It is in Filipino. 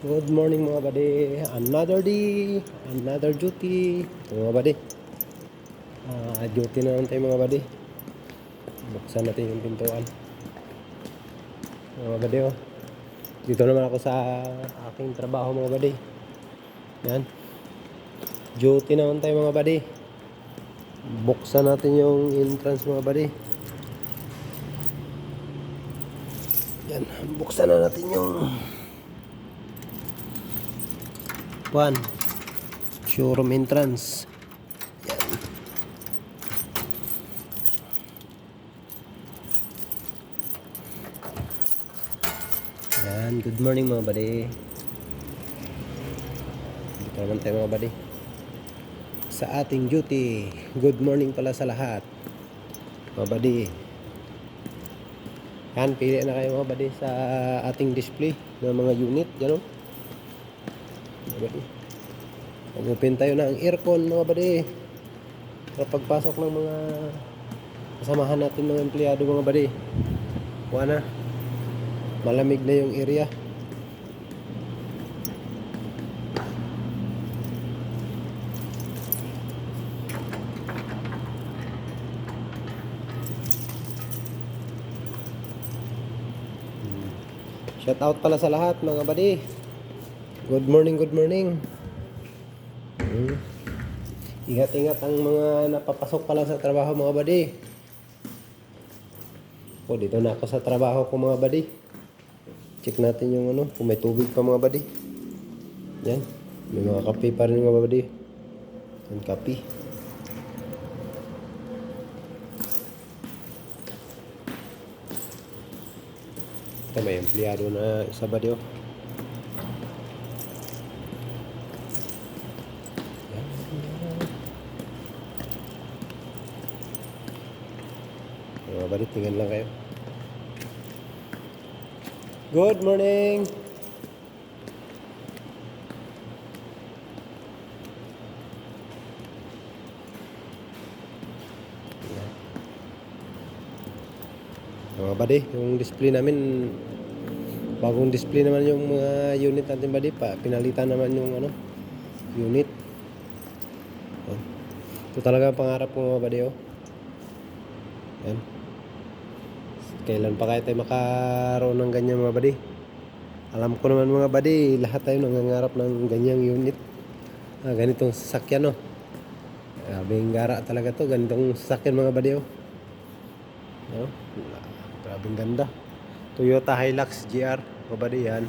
Good morning mga buddy. Another day, another duty. Ito mga buddy. Ah, duty na naman tayo mga buddy. Buksan natin yung pintuan. Mga buddy oh. Dito naman ako sa aking trabaho mga buddy. Yan. Duty naman tayo mga buddy. Buksan natin yung entrance mga buddy. Yan. Buksan na natin yung One. Showroom entrance. Yan. Yan. Good morning mga buddy. Dito naman tayo mga buddy. Sa ating duty. Good morning pala sa lahat. Mga buddy. Yan. Pili na kayo mga buddy sa ating display ng mga unit. Yan o. Mag-open tayo ng aircon mga buddy. Para pagpasok ng mga kasamahan natin mga empleyado mga buddy. Kuha na. Malamig na yung area. Shout out pala sa lahat mga buddy. Good morning, good morning. Hmm. Ingat-ingat ang mga napapasok pala sa trabaho mga buddy. O, dito na ako sa trabaho ko mga buddy. Check natin yung ano, kung may tubig pa mga buddy. Yan. May mga kape pa rin mga buddy. Yan, kape. Ito may empleyado na isa ba diyo? Mga buddy, tingnan lang kayo. Good morning! Mga buddy, yung display namin bagong display naman yung mga unit natin buddy pa pinalitan naman yung ano unit Yan. ito talaga ang pangarap ko mga buddy oh yan kailan pa kaya tayo makaroon ng ganyan mga buddy? Alam ko naman mga buddy lahat tayo nangangarap ng ganyang unit. Ah, ganitong sasakyan oh. Grabing gara talaga to ganitong sasakyan mga buddy oh. No? grabing ganda. Toyota Hilux GR mga buddy yan